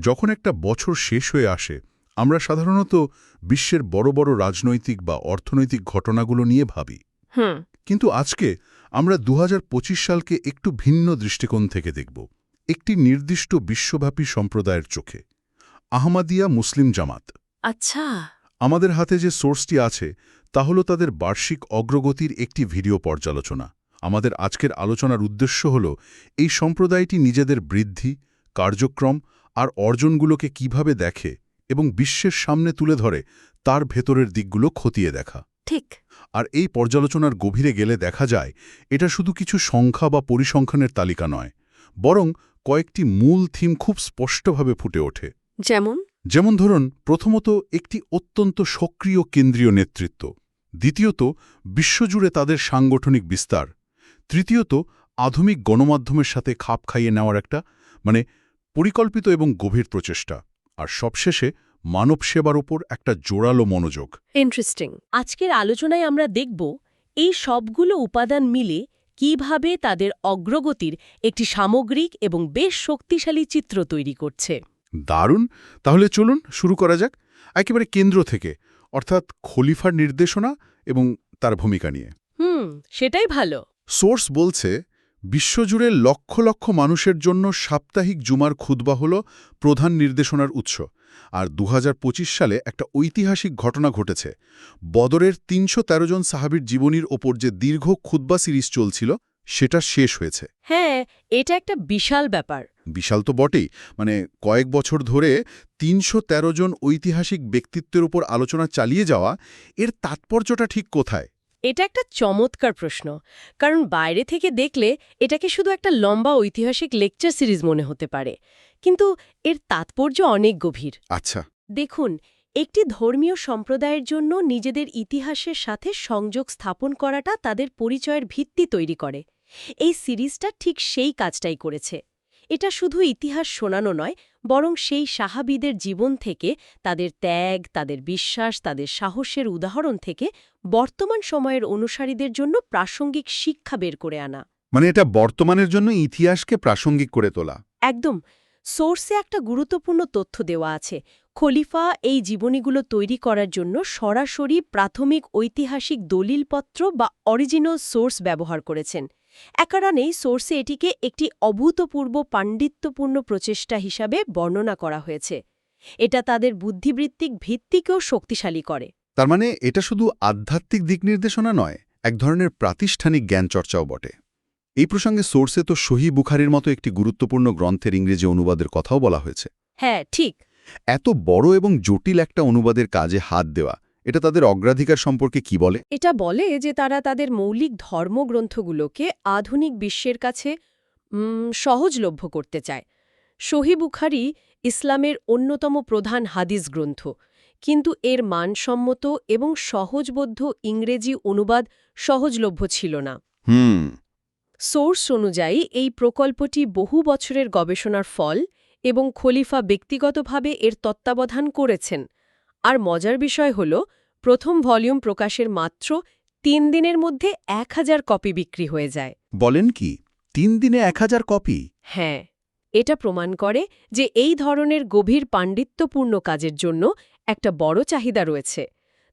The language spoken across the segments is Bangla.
যখন একটা বছর শেষ হয়ে আসে আমরা সাধারণত বিশ্বের বড় বড় রাজনৈতিক বা অর্থনৈতিক ঘটনাগুলো নিয়ে ভাবি। কিন্তু আজকে আমরা দু সালকে একটু ভিন্ন দৃষ্টিকোণ থেকে দেখব। একটি নির্দিষ্ট বিশ্বব্যাপী সম্প্রদায়ের চোখে। আহমাদিয়া মুসলিম জামাত। আচ্ছা। আমাদের হাতে যে সোর্সটি আছে তা হল তাদের বার্ষিক অগ্রগতির একটি ভিডিও পর্যালোচনা। আমাদের আজকের আলোচনার উদ্দেশ্য হল এই সম্প্রদায়টি নিজেদের বৃদ্ধি কার্যক্রম আর অর্জনগুলোকে কীভাবে দেখে এবং বিশ্বের সামনে তুলে ধরে তার ভেতরের দিকগুলো খতিয়ে দেখা। ঠিক। আর এই পর্যালোচনার গভীরে গেলে দেখা যায় এটা শুধু কিছু সংখ্যা বা পরিসংখ্যানের তালিকা নয় বরং কয়েকটি মূল থিম খুব স্পষ্টভাবে ফুটে ওঠে। যেমন? যেমন ধরুন প্রথমত একটি অত্যন্ত সক্রিয় কেন্দ্রীয় নেতৃত্ব দ্বিতীয়ত বিশ্বজুড়ে তাদের সাংগঠনিক বিস্তার তৃতীয়ত আধুনিক গণমাধ্যমের সাথে খাপ খাইয়ে নেওয়ার একটা মানে পরিকল্পিত এবং গভীর প্রচেষ্টা আর সবশেষে মানব সেবার ওপর একটা জোরালো মনোযোগ। ইন্টারেস্টিং। আজকের আলোচনায় আমরা দেখব এই সবগুলো উপাদান মিলে কীভাবে তাদের অগ্রগতির একটি সামগ্রিক এবং বেশ শক্তিশালী চিত্র তৈরি করছে। দারুণ! তাহলে চলুন শুরু করা যাক। একেবারে কেন্দ্র থেকে অর্থাৎ খলিফার নির্দেশনা এবং তার ভূমিকা নিয়ে। হুম সেটাই ভালো। সোর্স বলছে বিশ্বজুড়ে লক্ষ লক্ষ মানুষের জন্য সাপ্তাহিক জুমার খুতবা হল প্রধান নির্দেশনার উৎস। আর দু হাজার পঁচিশ সালে একটা ঐতিহাসিক ঘটনা ঘটেছে। বদরের তিনশো তেরো জন সাহাবির জীবনীর ওপর যে দীর্ঘ খুতবা সিরিজ চলছিল সেটা শেষ হয়েছে। হ্যাঁ এটা একটা বিশাল ব্যাপার। বিশাল তো বটেই। মানে কয়েক বছর ধরে তিনশো তেরো জন ঐতিহাসিক ব্যক্তিত্বের উপর আলোচনা চালিয়ে যাওয়া এর তাৎপর্যটা ঠিক কোথায়? এটা একটা চমৎকার প্রশ্ন। কারণ বাইরে থেকে দেখলে এটাকে শুধু একটা লম্বা ঐতিহাসিক লেকচার সিরিজ মনে হতে পারে। কিন্তু এর তাৎপর্য অনেক গভীর। আচ্ছা। দেখুন একটি ধর্মীয় সম্প্রদায়ের জন্য নিজেদের ইতিহাসের সাথে সংযোগ স্থাপন করাটা তাদের পরিচয়ের ভিত্তি তৈরি করে। এই সিরিজটা ঠিক সেই কাজটাই করেছে। এটা শুধু ইতিহাস শোনানো নয় বরং সেই সাহাবিদের জীবন থেকে তাদের ত্যাগ তাদের বিশ্বাস তাদের সাহসের উদাহরণ থেকে বর্তমান সময়ের অনুসারীদের জন্য প্রাসঙ্গিক শিক্ষা বের করে আনা। মানে এটা বর্তমানের জন্য ইতিহাসকে প্রাসঙ্গিক করে তোলা। একদম। সোর্সে একটা গুরুত্বপূর্ণ তথ্য দেওয়া আছে। খলিফা এই জীবনীগুলো তৈরি করার জন্য সরাসরি প্রাথমিক ঐতিহাসিক দলিলপত্র বা অরিজিনাল সোর্স ব্যবহার করেছেন। একারণেই সোর্সে এটিকে একটি অভূতপূর্ব পাণ্ডিত্যপূর্ণ প্রচেষ্টা হিসাবে বর্ণনা করা হয়েছে। এটা তাদের বুদ্ধিবৃত্তিক ভিত্তিকেও শক্তিশালী করে। তার মানে এটা শুধু আধ্যাত্মিক দিক নির্দেশনা নয় এক ধরনের প্রাতিষ্ঠানিক জ্ঞান চর্চাও বটে। এই প্রসঙ্গে সোর্সে তো সহি বুখারির মতো একটি গুরুত্বপূর্ণ গ্রন্থের ইংরেজি অনুবাদের কথাও বলা হয়েছে। হ্যাঁ ঠিক। এত বড় এবং জটিল একটা অনুবাদের কাজে হাত দেওয়া এটা তাদের অগ্রাধিকার সম্পর্কে কি বলে? এটা বলে যে তারা তাদের মৌলিক ধর্মগ্রন্থগুলোকে আধুনিক বিশ্বের কাছে সহজলভ্য করতে চায়। সহি বুখারি ইসলামের অন্যতম প্রধান হাদিস গ্রন্থ কিন্তু এর মানসম্মত এবং সহজবোধ্য ইংরেজি অনুবাদ সহজলভ্য ছিল না। হুম। সোর্স অনুযায়ী এই প্রকল্পটি বহু বছরের গবেষণার ফল এবং খলিফা ব্যক্তিগতভাবে এর তত্ত্বাবধান করেছেন। আর মজার বিষয় হল প্রথম ভলিউম প্রকাশের মাত্র তিন দিনের মধ্যে এক হাজার কপি বিক্রি হয়ে যায়। বলেন কি তিন দিনে এক হাজার কপি? হ্যাঁ এটা প্রমাণ করে যে এই ধরনের গভীর পাণ্ডিত্যপূর্ণ কাজের জন্য একটা বড় চাহিদা রয়েছে।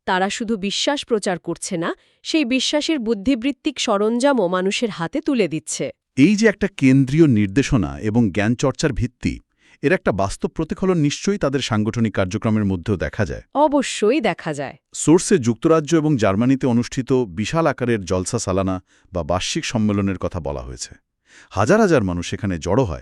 তারা শুধু বিশ্বাস প্রচার করছে না সেই বিশ্বাসের বুদ্ধিবৃত্তিক সরঞ্জামও মানুষের হাতে তুলে দিচ্ছে। এই যে একটা কেন্দ্রীয় নির্দেশনা এবং জ্ঞান চর্চার ভিত্তি এর একটা বাস্তব প্রতিফলন নিশ্চয়ই তাদের সাংগঠনিক কার্যক্রমের মধ্যেও দেখা যায়। অবশ্যই দেখা যায়। সোর্সে যুক্তরাজ্য এবং জার্মানিতে অনুষ্ঠিত বিশাল আকারের জলসা সালানা বা বার্ষিক সম্মেলনের কথা বলা হয়েছে। হাজার হাজার মানুষ এখানে জড়ো হয়।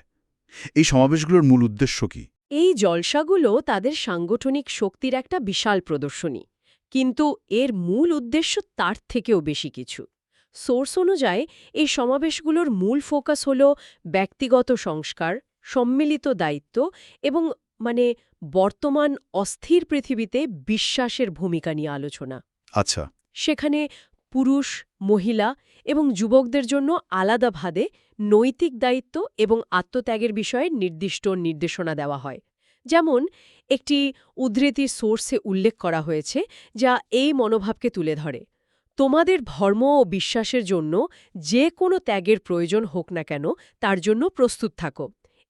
এই সমাবেশগুলোর মূল উদ্দেশ্য কি? এই জলসাগুলো তাদের সাংগঠনিক শক্তির একটা বিশাল প্রদর্শনী। কিন্তু এর মূল উদ্দেশ্য তার থেকেও বেশি কিছু। সোর্স অনুযায়ী এই সমাবেশগুলোর মূল ফোকাস হল ব্যক্তিগত সংস্কার সম্মিলিত দায়িত্ব এবং মানে বর্তমান অস্থির পৃথিবীতে বিশ্বাসের ভূমিকা নিয়ে আলোচনা। আচ্ছা। সেখানে পুরুষ মহিলা এবং যুবকদের জন্য আলাদাভাবে নৈতিক দায়িত্ব এবং আত্মত্যাগের বিষয়ে নির্দিষ্ট নির্দেশনা দেওয়া হয়। যেমন একটি উদ্ধৃতি সোর্সে উল্লেখ করা হয়েছে যা এই মনোভাবকে তুলে ধরে। তোমাদের ধর্ম ও বিশ্বাসের জন্য যে কোনো ত্যাগের প্রয়োজন হোক না কেন তার জন্য প্রস্তুত থাকো।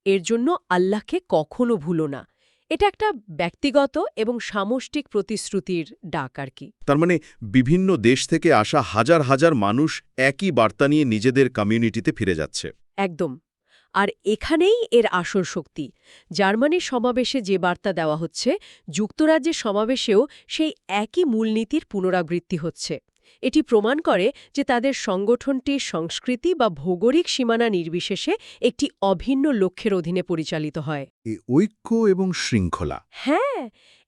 এর জন্য আল্লাহকে কখনো ভুলো না। এটা একটা ব্যক্তিগত এবং সামষ্টিক প্রতিশ্রুতির ডাক আর কি। তার মানে বিভিন্ন দেশ থেকে আসা হাজার হাজার মানুষ একই বার্তা নিয়ে নিজেদের কমিউনিটিতে ফিরে যাচ্ছে। একদম। আর এখানেই এর আসল শক্তি। জার্মানির সমাবেশে যে বার্তা দেওয়া হচ্ছে যুক্তরাজ্যের সমাবেশেও সেই একই মূলনীতির পুনরাবৃত্তি হচ্ছে। এটি প্রমাণ করে যে তাদের সংগঠনটির সংস্কৃতি বা ভৌগোলিক সীমানা নির্বিশেষে একটি অভিন্ন লক্ষ্যের অধীনে পরিচালিত হয়। ঐক্য এবং শৃঙ্খলা। হ্যাঁ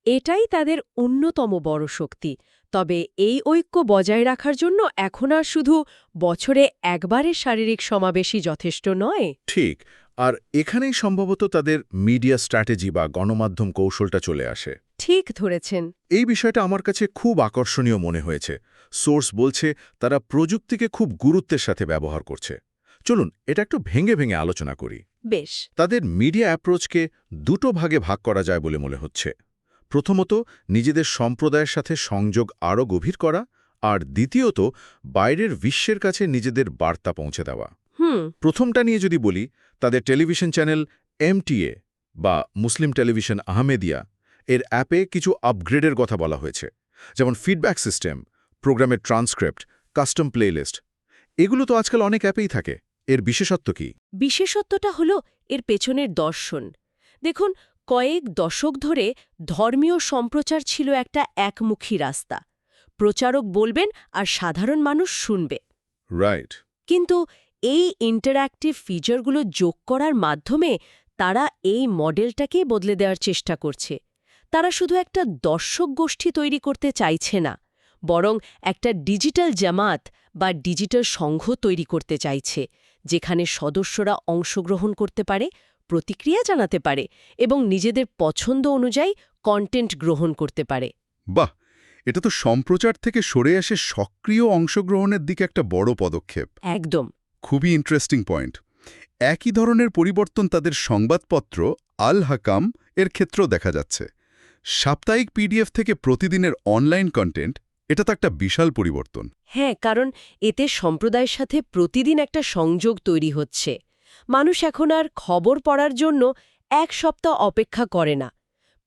এটাই তাদের অন্যতম বড় শক্তি। তবে এই ঐক্য বজায় রাখার জন্য এখন আর শুধু বছরে একবারের শারীরিক সমাবেশই যথেষ্ট নয়। ঠিক আর এখানেই সম্ভবত তাদের মিডিয়া স্ট্র্যাটেজি বা গণমাধ্যম কৌশলটা চলে আসে। ঠিক ধরেছেন। এই বিষয়টা আমার কাছে খুব আকর্ষণীয় মনে হয়েছে। সোর্স বলছে তারা প্রযুক্তিকে খুব গুরুত্বের সাথে ব্যবহার করছে। চলুন এটা একটু ভেঙে ভেঙে আলোচনা করি। বেশ। তাদের মিডিয়া অ্যাপ্রোচকে দুটো ভাগে ভাগ করা যায় বলে মনে হচ্ছে। প্রথমত নিজেদের সম্প্রদায়ের সাথে সংযোগ আরও গভীর করা আর দ্বিতীয়ত বাইরের বিশ্বের কাছে নিজেদের বার্তা পৌঁছে দেওয়া। প্রথমটা নিয়ে যদি বলি তাদের টেলিভিশন চ্যানেল এমটিএ বা মুসলিম টেলিভিশন আহমেদিয়া এর অ্যাপে কিছু আপগ্রেডের কথা বলা হয়েছে। যেমন ফিডব্যাক সিস্টেম প্রোগ্রামের ট্রান্সক্রিপ্ট কাস্টম প্লেলিস্ট। এগুলো তো আজকাল অনেক অ্যাপেই থাকে। এর বিশেষত্ব কি? বিশেষত্বটা হল এর পেছনের দর্শন। দেখুন কয়েক দশক ধরে ধর্মীয় সম্প্রচার ছিল একটা একমুখী রাস্তা। প্রচারক বলবেন আর সাধারণ মানুষ শুনবে। রাইট কিন্তু এই ইন্টারঅ্যাক্টিভ ফিচারগুলো যোগ করার মাধ্যমে তারা এই মডেলটাকেই বদলে দেওয়ার চেষ্টা করছে। তারা শুধু একটা দর্শক গোষ্ঠী তৈরি করতে চাইছে না বরং একটা ডিজিটাল জামাত বা ডিজিটাল সংঘ তৈরি করতে চাইছে যেখানে সদস্যরা অংশগ্রহণ করতে পারে প্রতিক্রিয়া জানাতে পারে এবং নিজেদের পছন্দ অনুযায়ী কন্টেন্ট গ্রহণ করতে পারে। বাহ! এটা তো সম্প্রচার থেকে সরে আসে সক্রিয় অংশগ্রহণের দিকে একটা বড় পদক্ষেপ। একদম। খুবই ইন্টারেস্টিং পয়েন্ট একই ধরনের পরিবর্তন তাদের সংবাদপত্র আল হাকাম এর ক্ষেত্রেও দেখা যাচ্ছে। সাপ্তাহিক পিডিএফ থেকে প্রতিদিনের অনলাইন কন্টেন্ট এটা তো একটা বিশাল পরিবর্তন। হ্যাঁ কারণ এতে সম্প্রদায়ের সাথে প্রতিদিন একটা সংযোগ তৈরি হচ্ছে। মানুষ এখন আর খবর পড়ার জন্য এক সপ্তাহ অপেক্ষা করে না।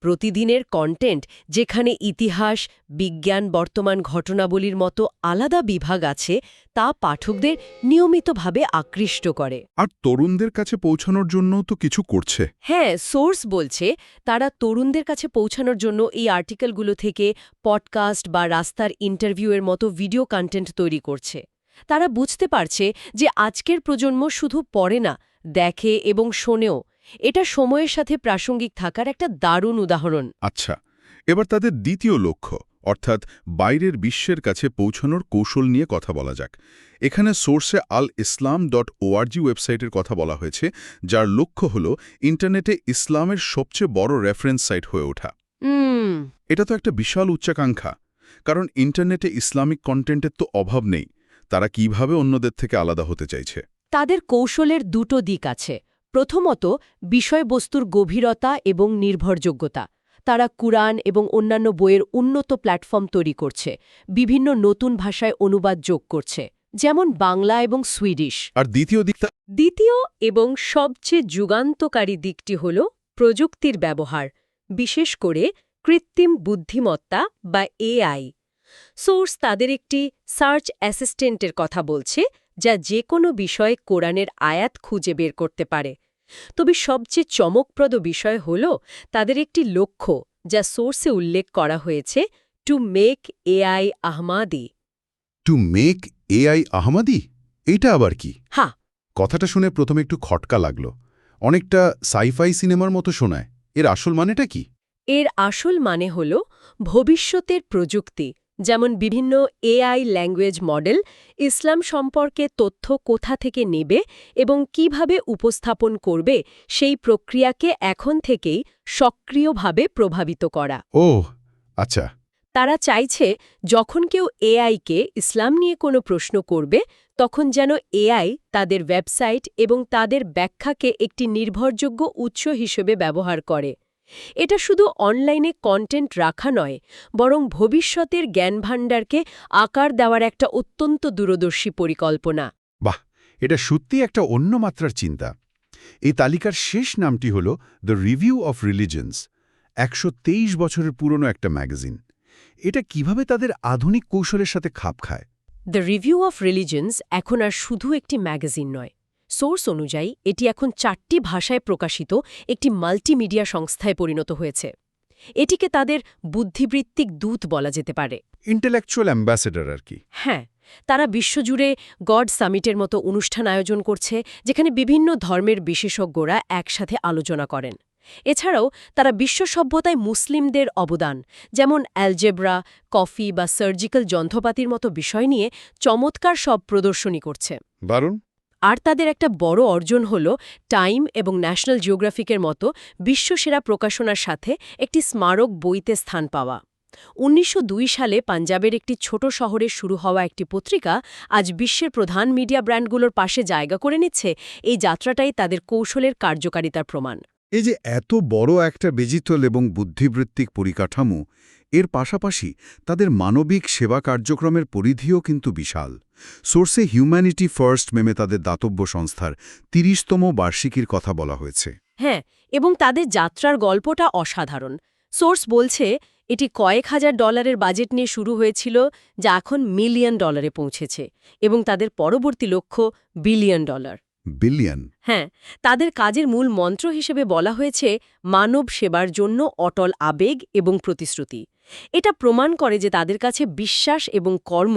প্রতিদিনের কন্টেন্ট যেখানে ইতিহাস বিজ্ঞান বর্তমান ঘটনাবলীর মতো আলাদা বিভাগ আছে তা পাঠকদের নিয়মিতভাবে আকৃষ্ট করে। আর তরুণদের কাছে পৌঁছানোর জন্য তো কিছু করছে। হ্যাঁ সোর্স বলছে তারা তরুণদের কাছে পৌঁছানোর জন্য এই আর্টিকেলগুলো থেকে পডকাস্ট বা রাস্তার ইন্টারভিউয়ের মতো ভিডিও কন্টেন্ট তৈরি করছে। তারা বুঝতে পারছে যে আজকের প্রজন্ম শুধু পড়ে না দেখে এবং শোনেও। এটা সময়ের সাথে প্রাসঙ্গিক থাকার একটা দারুণ উদাহরণ। আচ্ছা এবার তাদের দ্বিতীয় লক্ষ্য অর্থাৎ বাইরের বিশ্বের কাছে পৌঁছানোর কৌশল নিয়ে কথা বলা যাক। এখানে সোর্সে আল ইসলাম ডট ওআরজি ওয়েবসাইটের কথা বলা হয়েছে যার লক্ষ্য হল ইন্টারনেটে ইসলামের সবচেয়ে বড় রেফারেন্স সাইট হয়ে ওঠা। হুম। এটা তো একটা বিশাল উচ্চাকাঙ্ক্ষা কারণ ইন্টারনেটে ইসলামিক কন্টেন্টের তো অভাব নেই তারা কীভাবে অন্যদের থেকে আলাদা হতে চাইছে? তাদের কৌশলের দুটো দিক আছে। প্রথমত বিষয়বস্তুর গভীরতা এবং নির্ভরযোগ্যতা। তারা কুরআন এবং অন্যান্য বইয়ের উন্নত প্ল্যাটফর্ম তৈরি করছে বিভিন্ন নতুন ভাষায় অনুবাদ যোগ করছে যেমন বাংলা এবং সুইডিশ। আর দ্বিতীয় দিকটা? দ্বিতীয় এবং সবচেয়ে যুগান্তকারী দিকটি হল প্রযুক্তির ব্যবহার বিশেষ করে কৃত্রিম বুদ্ধিমত্তা বা এআই। সোর্স তাদের একটি সার্চ অ্যাসিস্ট্যান্টের কথা বলছে যা যে কোনো বিষয়ে কোরআনের আয়াত খুঁজে বের করতে পারে। তবে সবচেয়ে চমকপ্রদ বিষয় হল তাদের একটি লক্ষ্য যা সোর্সে উল্লেখ করা হয়েছে to make AI Ahmadi to make AI Ahmadi এটা আবার কি? হা। কথাটা শুনে প্রথমে একটু খটকা লাগল। অনেকটা সাইফাই সিনেমার মতো শোনায়। এর আসল মানেটা কি? এর আসল মানে হল ভবিষ্যতের প্রযুক্তি। যেমন বিভিন্ন এআই ল্যাঙ্গুয়েজ মডেল ইসলাম সম্পর্কে তথ্য কোথা থেকে নেবে এবং কীভাবে উপস্থাপন করবে সেই প্রক্রিয়াকে এখন থেকেই সক্রিয়ভাবে প্রভাবিত করা। ও আচ্ছা। তারা চাইছে যখন কেউ এআইকে ইসলাম নিয়ে কোনো প্রশ্ন করবে তখন যেন এআই তাদের ওয়েবসাইট এবং তাদের ব্যাখ্যাকে একটি নির্ভরযোগ্য উৎস হিসেবে ব্যবহার করে। এটা শুধু অনলাইনে কন্টেন্ট রাখা নয় বরং ভবিষ্যতের জ্ঞানভাণ্ডারকে আকার দেওয়ার একটা অত্যন্ত দূরদর্শী পরিকল্পনা। বাহ! এটা সত্যি একটা অন্য মাত্রার চিন্তা। এই তালিকার শেষ নামটি হল দ্য রিভিউ অফ রিলিজন্স একশো বছরের পুরনো একটা ম্যাগাজিন। এটা কীভাবে তাদের আধুনিক কৌশলের সাথে খাপ খায়? দ্য রিভিউ অফ রিলিজনস এখন আর শুধু একটি ম্যাগাজিন নয় সোর্স অনুযায়ী এটি এখন চারটি ভাষায় প্রকাশিত একটি মাল্টিমিডিয়া সংস্থায় পরিণত হয়েছে। এটিকে তাদের বুদ্ধিবৃত্তিক দূত বলা যেতে পারে। ইন্টেলেকচুয়াল অ্যাম্বাসেডর আর কি। হ্যাঁ তারা বিশ্বজুড়ে গড সামিটের মতো অনুষ্ঠান আয়োজন করছে যেখানে বিভিন্ন ধর্মের বিশেষজ্ঞরা একসাথে আলোচনা করেন। এছাড়াও তারা বিশ্ব সভ্যতায় মুসলিমদের অবদান যেমন অ্যালজেব্রা কফি বা সার্জিক্যাল যন্ত্রপাতির মতো বিষয় নিয়ে চমৎকার সব প্রদর্শনী করছে। বারণ আর তাদের একটা বড় অর্জন হল টাইম এবং ন্যাশনাল জিওগ্রাফিকের মতো বিশ্বসেরা প্রকাশনার সাথে একটি স্মারক বইতে স্থান পাওয়া। উনিশশো দুই সালে পাঞ্জাবের একটি ছোট শহরে শুরু হওয়া একটি পত্রিকা আজ বিশ্বের প্রধান মিডিয়া ব্র্যান্ডগুলোর পাশে জায়গা করে নিচ্ছে, এই যাত্রাটাই তাদের কৌশলের কার্যকারিতার প্রমাণ। এই যে এত বড় একটা ডিজিটাল এবং বুদ্ধিবৃত্তিক পরিকাঠামো এর পাশাপাশি তাদের মানবিক সেবা কার্যক্রমের পরিধিও কিন্তু বিশাল। সোর্সে হিউম্যানিটি ফার্স্ট মেমে তাদের দাতব্য সংস্থার তিরিশতম বার্ষিকীর কথা বলা হয়েছে। হ্যাঁ এবং তাদের যাত্রার গল্পটা অসাধারণ। সোর্স বলছে এটি কয়েক হাজার ডলারের বাজেট নিয়ে শুরু হয়েছিল যা এখন মিলিয়ন ডলারে পৌঁছেছে এবং তাদের পরবর্তী লক্ষ্য বিলিয়ন ডলার। বিলিয়ন? হ্যাঁ তাদের কাজের মূল মন্ত্র হিসেবে বলা হয়েছে মানব সেবার জন্য অটল আবেগ এবং প্রতিশ্রুতি। এটা প্রমাণ করে যে তাদের কাছে বিশ্বাস এবং কর্ম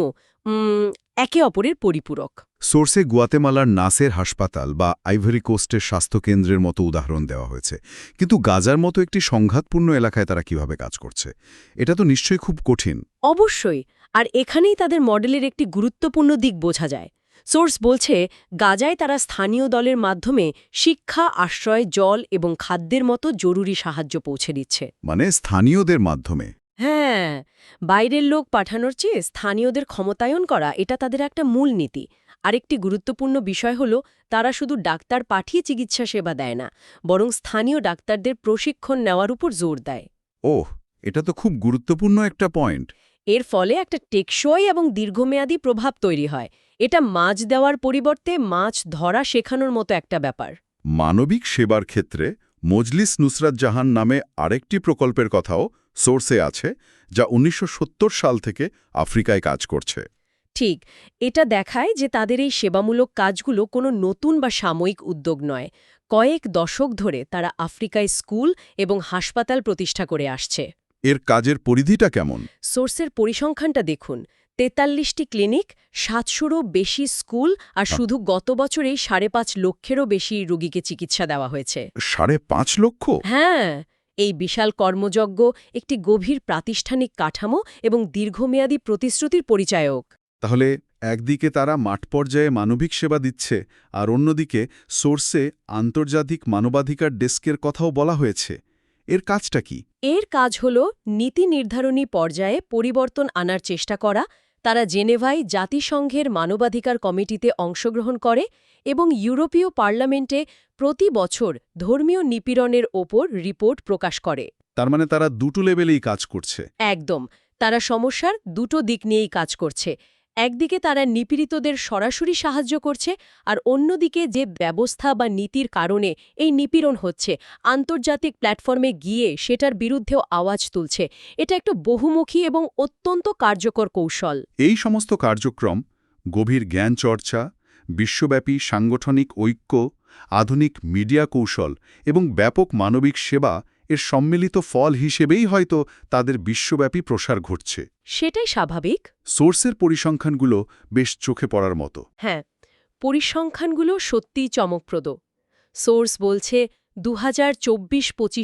একে অপরের পরিপূরক। সোর্সে গুয়াতেমালার নাসের হাসপাতাল বা আইভরি কোস্টের স্বাস্থ্যকেন্দ্রের মতো উদাহরণ দেওয়া হয়েছে। কিন্তু গাজার মতো একটি সংঘাতপূর্ণ এলাকায় তারা কীভাবে কাজ করছে? এটা তো নিশ্চয়ই খুব কঠিন। অবশ্যই আর এখানেই তাদের মডেলের একটি গুরুত্বপূর্ণ দিক বোঝা যায়। সোর্স বলছে গাজায় তারা স্থানীয় দলের মাধ্যমে শিক্ষা আশ্রয় জল এবং খাদ্যের মতো জরুরি সাহায্য পৌঁছে দিচ্ছে। মানে স্থানীয়দের মাধ্যমে। হ্যাঁ বাইরের লোক পাঠানোর চেয়ে স্থানীয়দের ক্ষমতায়ন করা এটা তাদের একটা মূল নীতি। আরেকটি গুরুত্বপূর্ণ বিষয় হল তারা শুধু ডাক্তার পাঠিয়ে চিকিৎসা সেবা দেয় না বরং স্থানীয় ডাক্তারদের প্রশিক্ষণ নেওয়ার উপর জোর দেয়। ওহ এটা তো খুব গুরুত্বপূর্ণ একটা পয়েন্ট। এর ফলে একটা টেকসই এবং দীর্ঘমেয়াদী প্রভাব তৈরি হয়। এটা মাছ দেওয়ার পরিবর্তে মাছ ধরা শেখানোর মতো একটা ব্যাপার। মানবিক সেবার ক্ষেত্রে মজলিস নুসরাত জাহান নামে আরেকটি প্রকল্পের কথাও সোর্সে আছে যা উনিশশো সত্তর সাল থেকে আফ্রিকায় কাজ করছে। ঠিক এটা দেখায় যে তাদের এই সেবামূলক কাজগুলো কোনো নতুন বা সাময়িক উদ্যোগ নয়। কয়েক দশক ধরে তারা আফ্রিকায় স্কুল এবং হাসপাতাল প্রতিষ্ঠা করে আসছে। এর কাজের পরিধিটা কেমন? সোর্সের পরিসংখ্যানটা দেখুন। তেতাল্লিশটি ক্লিনিক সাতশোরও বেশি স্কুল আর শুধু গত বছরেই সাড়ে পাঁচ লক্ষেরও বেশি রোগীকে চিকিৎসা দেওয়া হয়েছে। সাড়ে পাঁচ লক্ষ? হ্যাঁ। এই বিশাল কর্মযজ্ঞ একটি গভীর প্রাতিষ্ঠানিক কাঠামো এবং দীর্ঘমেয়াদী প্রতিশ্রুতির পরিচায়ক। তাহলে একদিকে তারা মাঠ পর্যায়ে মানবিক সেবা দিচ্ছে আর অন্যদিকে সোর্সে আন্তর্জাতিক মানবাধিকার ডেস্কের কথাও বলা হয়েছে। এর কাজটা কি? এর কাজ হল নীতি নির্ধারণী পর্যায়ে পরিবর্তন আনার চেষ্টা করা তারা জেনেভায় জাতিসংঘের মানবাধিকার কমিটিতে অংশগ্রহণ করে এবং ইউরোপীয় পার্লামেন্টে প্রতি বছর ধর্মীয় নিপীড়নের ওপর রিপোর্ট প্রকাশ করে। তার মানে তারা দুটো লেভেলেই কাজ করছে। একদম তারা সমস্যার দুটো দিক নিয়েই কাজ করছে। একদিকে তারা নিপীড়িতদের সরাসরি সাহায্য করছে আর অন্যদিকে যে ব্যবস্থা বা নীতির কারণে এই নিপীড়ন হচ্ছে, আন্তর্জাতিক প্ল্যাটফর্মে গিয়ে সেটার বিরুদ্ধেও আওয়াজ তুলছে। এটা একটা বহুমুখী এবং অত্যন্ত কার্যকর কৌশল। এই সমস্ত কার্যক্রম, গভীর জ্ঞান চর্চা, বিশ্বব্যাপী সাংগঠনিক ঐক্য, আধুনিক মিডিয়া কৌশল এবং ব্যাপক মানবিক সেবা এর সম্মিলিত ফল হিসেবেই হয়তো তাদের বিশ্বব্যাপী প্রসার ঘটছে। সেটাই স্বাভাবিক। সোর্সের পরিসংখ্যানগুলো বেশ চোখে পড়ার মতো। হ্যাঁ পরিসংখ্যানগুলো সত্যিই চমকপ্রদ। সোর্স বলছে দু হাজার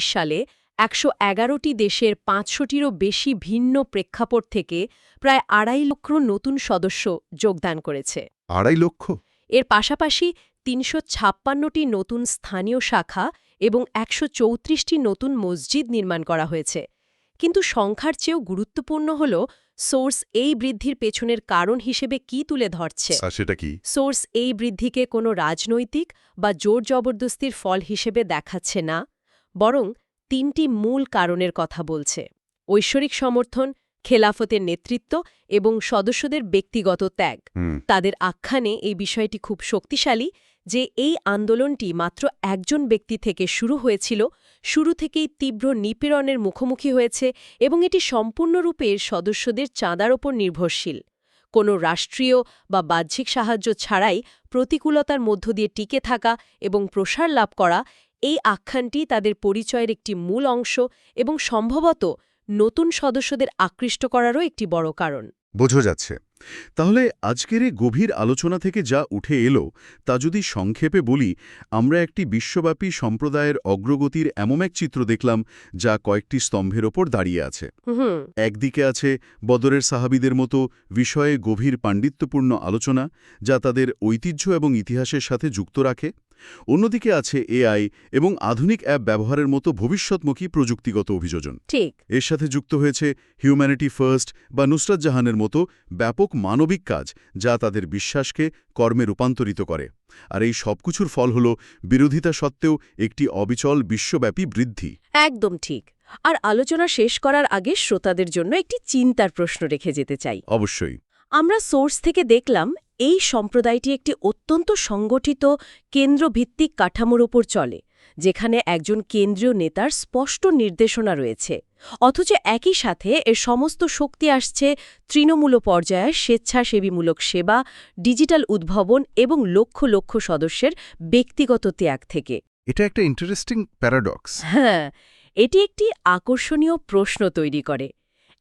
সালে একশো এগারোটি দেশের পাঁচশোটিরও বেশি ভিন্ন প্রেক্ষাপট থেকে প্রায় আড়াই লক্ষ নতুন সদস্য যোগদান করেছে। আড়াই লক্ষ? এর পাশাপাশি তিনশো ছাপ্পান্নটি নতুন স্থানীয় শাখা এবং একশো চৌত্রিশটি নতুন মসজিদ নির্মাণ করা হয়েছে। কিন্তু সংখ্যার চেয়েও গুরুত্বপূর্ণ হল সোর্স এই বৃদ্ধির পেছনের কারণ হিসেবে কি তুলে ধরছে। সেটা কি? সোর্স এই বৃদ্ধিকে কোনো রাজনৈতিক বা জোর জবরদস্তির ফল হিসেবে দেখাচ্ছে না বরং তিনটি মূল কারণের কথা বলছে। ঐশ্বরিক সমর্থন খেলাফতের নেতৃত্ব এবং সদস্যদের ব্যক্তিগত ত্যাগ। তাদের আখ্যানে এই বিষয়টি খুব শক্তিশালী যে এই আন্দোলনটি মাত্র একজন ব্যক্তি থেকে শুরু হয়েছিল শুরু থেকেই তীব্র নিপীড়নের মুখোমুখি হয়েছে এবং এটি সম্পূর্ণরূপে সদস্যদের চাঁদার ওপর নির্ভরশীল। কোনো রাষ্ট্রীয় বা বাহ্যিক সাহায্য ছাড়াই প্রতিকূলতার মধ্য দিয়ে টিকে থাকা এবং প্রসার লাভ করা এই আখ্যানটি তাদের পরিচয়ের একটি মূল অংশ এবং সম্ভবত নতুন সদস্যদের আকৃষ্ট করারও একটি বড় কারণ। বোঝা যাচ্ছে। তাহলে আজকের এই গভীর আলোচনা থেকে যা উঠে এলো তা যদি সংক্ষেপে বলি আমরা একটি বিশ্বব্যাপী সম্প্রদায়ের অগ্রগতির এমন এক চিত্র দেখলাম যা কয়েকটি স্তম্ভের ওপর দাঁড়িয়ে আছে। একদিকে আছে বদরের সাহাবিদের মতো বিষয়ে গভীর পাণ্ডিত্যপূর্ণ আলোচনা যা তাদের ঐতিহ্য এবং ইতিহাসের সাথে যুক্ত রাখে। অন্যদিকে আছে এআই এবং আধুনিক অ্যাপ ব্যবহারের মতো ভবিষ্যৎমুখী প্রযুক্তিগত অভিযোজন। ঠিক। এর সাথে যুক্ত হয়েছে হিউম্যানিটি ফার্স্ট বা নুসরাত জাহানের মতো ব্যাপক মানবিক কাজ যা তাদের বিশ্বাসকে কর্মে রূপান্তরিত করে। আর এই সবকিছুর ফল হল বিরোধিতা সত্ত্বেও একটি অবিচল বিশ্বব্যাপী বৃদ্ধি। একদম ঠিক। আর আলোচনা শেষ করার আগে শ্রোতাদের জন্য একটি চিন্তার প্রশ্ন রেখে যেতে চাই। অবশ্যই। আমরা সোর্স থেকে দেখলাম এই সম্প্রদায়টি একটি অত্যন্ত সংগঠিত কেন্দ্রভিত্তিক কাঠামোর ওপর চলে যেখানে একজন কেন্দ্রীয় নেতার স্পষ্ট নির্দেশনা রয়েছে। অথচ একই সাথে এর সমস্ত শক্তি আসছে তৃণমূল পর্যায়ে স্বেচ্ছাসেবীমূলক সেবা ডিজিটাল উদ্ভাবন এবং লক্ষ লক্ষ সদস্যের ব্যক্তিগত ত্যাগ থেকে। এটা একটা ইন্টারেস্টিং প্যারাডক্স হ্যাঁ এটি একটি আকর্ষণীয় প্রশ্ন তৈরি করে।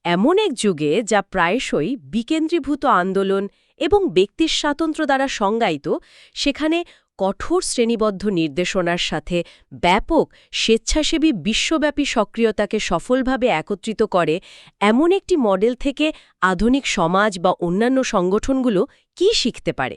এমন এক যুগে যা প্রায়শই বিকেন্দ্রীভূত আন্দোলন এবং ব্যক্তির স্বাতন্ত্র্য দ্বারা সংজ্ঞায়িত, সেখানে কঠোর শ্রেণীবদ্ধ নির্দেশনার সাথে ব্যাপক স্বেচ্ছাসেবী বিশ্বব্যাপী সক্রিয়তাকে সফলভাবে একত্রিত করে, এমন একটি মডেল থেকে আধুনিক সমাজ বা অন্যান্য সংগঠনগুলো কি শিখতে পারে?